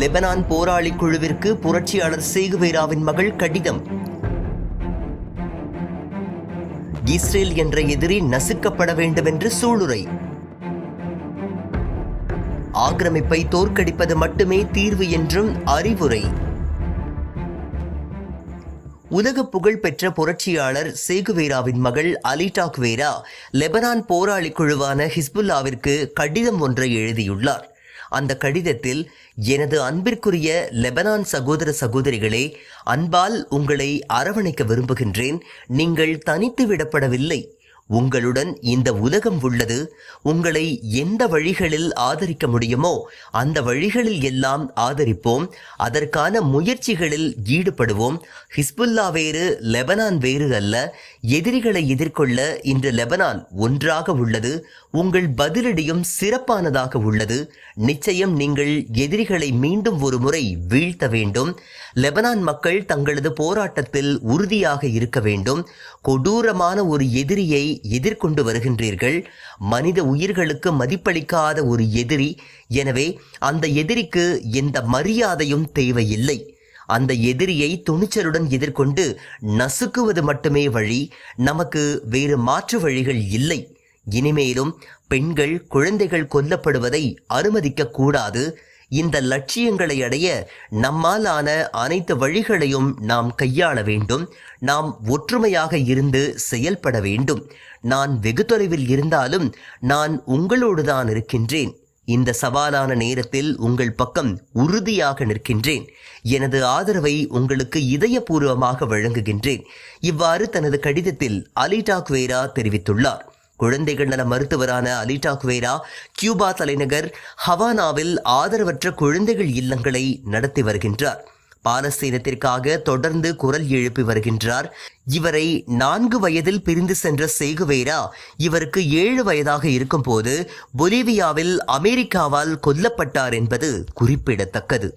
Lebanon போராளி குழுவிற்கு புரட்சியாளர் சேகுவேராவின் மகள் கடிதம். இஸ்ரேல் என்ற எதிரி நசுக்கப்பட வேண்டும் என்று சூளுரை. ஆக்கிரமிப்பை தோற்கடிப்பது மட்டுமே தீர்வு என்றும் அறிவுரை. உலக புகழ்பெற்ற புரட்சியாளர் சேகுவேராவின் மகள் அலிட்டா குவேரா லெபனான் போராளி குழுவான ஹிஸ்புல்லாவிற்கு கடிதம் ஒன்றை எழுதியுள்ளார். அந்த கடிதத்தில் எனது அன்பிற்குரிய லெபனான் சகோதர சகோதரிகளே அன்பால் உங்களை அரவணைக்க விரும்புகின்றேன். நீங்கள் தனித்து விடப்படவில்லை. உங்களுடன் இந்த உலகம் உள்ளது உங்களை எந்த வழிகளில் ஆதரிக்க முடியுமோ அந்த வழிகளில் எல்லாம் ஆதரிப்போம். அதற்கான முயற்சிகளில் ஈடுபடுவோம். ஹிஸ்புல்லா வேறு லெபனான் வேறு அல்ல. எதிரிகளை எதிர்கொள்ள இன்று லெபனான் ஒன்றாக உள்ளது. உங்கள் பதிலடியும் சிறப்பானதாக உள்ளது. நிச்சயம் நீங்கள் எதிரிகளை மீண்டும் ஒரு முறை வீழ்த்த வேண்டும். லெபனான் மக்கள் தங்களது போராட்டத்தில் உறுதியாக இருக்க வேண்டும். கொடூரமான ஒரு எதிரியை எதிர்கொண்டு வருகின்றீர்கள். மனித உயிர்களுக்கு மதிப்பளிக்காத ஒரு எதிரி. எனவே அந்த எதிரிக்கு எந்த மரியாதையும் தேவையில்லை. அந்த எதிரியை துணிச்சலுடன் எதிர்கொண்டு நசுக்குவது மட்டுமே வழி. நமக்கு வேறு மாற்று வழிகள் இல்லை. இனிமேலும் பெண்கள் குழந்தைகள் கொல்லப்படுவதை அனுமதிக்க கூடாது. இந்த லட்சியங்களை அடைய நம்மால் ஆன அனைத்து வழிகளையும் நாம் கையாள வேண்டும். நாம் ஒற்றுமையாக இருந்து செயல்பட வேண்டும். நான் வெகு தொலைவில் இருந்தாலும் நான் உங்களோடு தான் இருக்கின்றேன். இந்த சவாலான நேரத்தில் உங்கள் பக்கம் உறுதியாக நிற்கின்றேன். எனது ஆதரவை உங்களுக்கு இதயபூர்வமாக வழங்குகின்றேன். இவ்வாறு தனது கடிதத்தில் அலிடாக்வேரா தெரிவித்துள்ளார். குழந்தைகள் நல மருத்துவரான அலிட்டா குவேரா கியூபா தலைநகர் ஹவானாவில் ஆதரவற்ற குழந்தைகள் இல்லங்களை நடத்தி வருகின்றார். பாலஸ்தீனத்திற்காக தொடர்ந்து குரல் எழுப்பி வருகின்றார். இவரை நான்கு வயதில் பிரிந்து சென்ற சேகுவேரா இவருக்கு ஏழு வயதாக இருக்கும்போது பொலிவியாவில் அமெரிக்காவால் கொல்லப்பட்டார் என்பது குறிப்பிடத்தக்கது.